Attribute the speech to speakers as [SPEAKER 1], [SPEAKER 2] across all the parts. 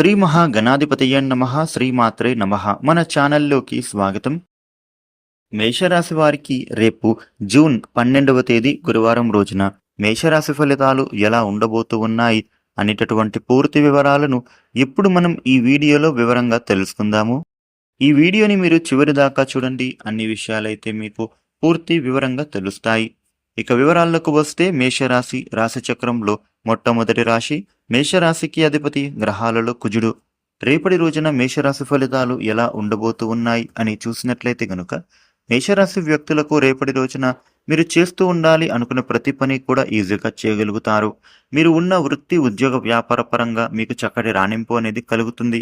[SPEAKER 1] శ్రీ మహాగణాధిపతయ నమ శ్రీమాత్రే నమ. మన ఛానల్లోకి స్వాగతం. మేషరాశి వారికి రేపు జూన్ పన్నెండవ తేదీ గురువారం రోజున మేషరాశి ఫలితాలు ఎలా ఉండబోతూ ఉన్నాయి అనేటటువంటి పూర్తి వివరాలను ఇప్పుడు మనం ఈ వీడియోలో వివరంగా తెలుసుకుందాము. ఈ వీడియోని మీరు చివరి దాకా చూడండి. అన్ని విషయాలైతే మీకు పూర్తి వివరంగా తెలుస్తాయి. ఇక వివరాలకు వస్తే మేషరాశి రాశిచక్రంలో మొట్టమొదటి రాశి మేషరాశికి అధిపతి గ్రహాలలో కుజుడు. రేపటి రోజున మేషరాశి ఫలితాలు ఎలా ఉండబోతూ ఉన్నాయి అని చూసినట్లయితే గనుక మేషరాశి వ్యక్తులకు రేపటి రోజున మీరు చేస్తూ ఉండాలి అనుకున్న ప్రతి పని కూడా ఈజీగా చేయగలుగుతారు. మీరు ఉన్న వృత్తి ఉద్యోగ వ్యాపార పరంగా మీకు చక్కటి రాణింపు అనేది కలుగుతుంది.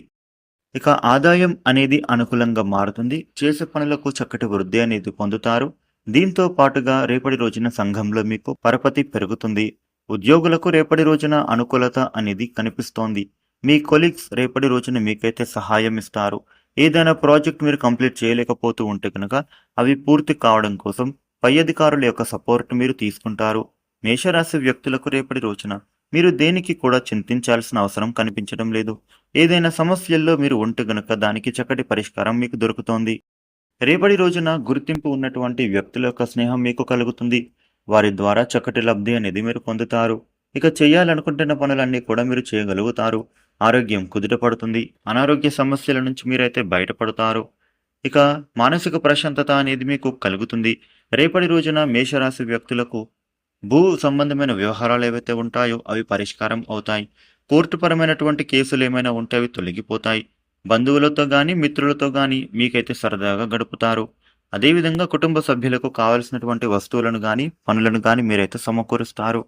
[SPEAKER 1] ఇక ఆదాయం అనేది అనుకూలంగా మారుతుంది. చేసే పనులకు చక్కటి వృద్ధి అనేది పొందుతారు. దీంతో పాటుగా రేపటి రోజున సంఘంలో మీకు పరపతి పెరుగుతుంది. ఉద్యోగులకు రేపటి రోజున అనుకూలత అనేది కనిపిస్తోంది. మీ కొలీగ్స్ రేపటి రోజున మీకైతే సహాయం ఇస్తారు. ఏదైనా ప్రాజెక్ట్ మీరు కంప్లీట్ చేయలేకపోతూ ఉంటే కనుక అవి పూర్తి కావడం కోసం పై అధికారుల యొక్క సపోర్ట్ మీరు తీసుకుంటారు. మేషరాశి వ్యక్తులకు రేపటి రోజున మీరు దేనికి కూడా చింతించాల్సిన అవసరం కనిపించడం లేదు. ఏదైనా సమస్యల్లో మీరు ఉంటే గనుక దానికి చక్కటి పరిష్కారం మీకు దొరుకుతోంది. రేపటి రోజున గుర్తింపు ఉన్నటువంటి వ్యక్తుల యొక్క స్నేహం మీకు కలుగుతుంది. వారి ద్వారా చక్కటి లబ్ధి అనేది మీరు పొందుతారు. ఇక చేయాలనుకుంటున్న పనులన్నీ కూడా మీరు చేయగలుగుతారు. ఆరోగ్యం కుదుట పడుతుంది. అనారోగ్య సమస్యల నుంచి మీరైతే బయటపడతారు. ఇక మానసిక ప్రశాంతత అనేది మీకు కలుగుతుంది. రేపటి రోజున మేషరాశి వ్యక్తులకు భూ సంబంధమైన వ్యవహారాలు ఏవైతే ఉంటాయో అవి పరిష్కారం అవుతాయి. కోర్టుపరమైనటువంటి కేసులు ఏమైనా ఉంటే అవి తొలగిపోతాయి. బంధువులతో కానీ మిత్రులతో కానీ మీకైతే సరదాగా గడుపుతారు. అదేవిధంగా కుటుంబ సభ్యులకు కావలసినటువంటి వస్తువులను కానీ పనులను కానీ మీరైతే సమకూరుస్తారు.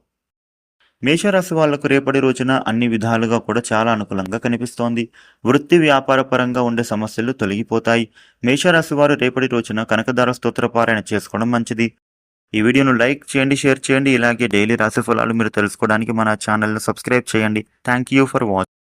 [SPEAKER 1] మేషరాశి వాళ్ళకు రేపటి రోజున అన్ని విధాలుగా కూడా చాలా అనుకూలంగా కనిపిస్తోంది. వృత్తి వ్యాపార పరంగా ఉండే సమస్యలు తొలగిపోతాయి. మేషరాశి వారు రేపటి రోజున కనకదార స్తోత్రపారాయణ చేసుకోవడం మంచిది. ఈ వీడియోను లైక్ చేయండి షేర్ చేయండి. ఇలాగే డైలీ రాశి ఫలాలు మీరు తెలుసుకోవడానికి మన ఛానల్ను సబ్స్క్రైబ్ చేయండి. Thank you for watch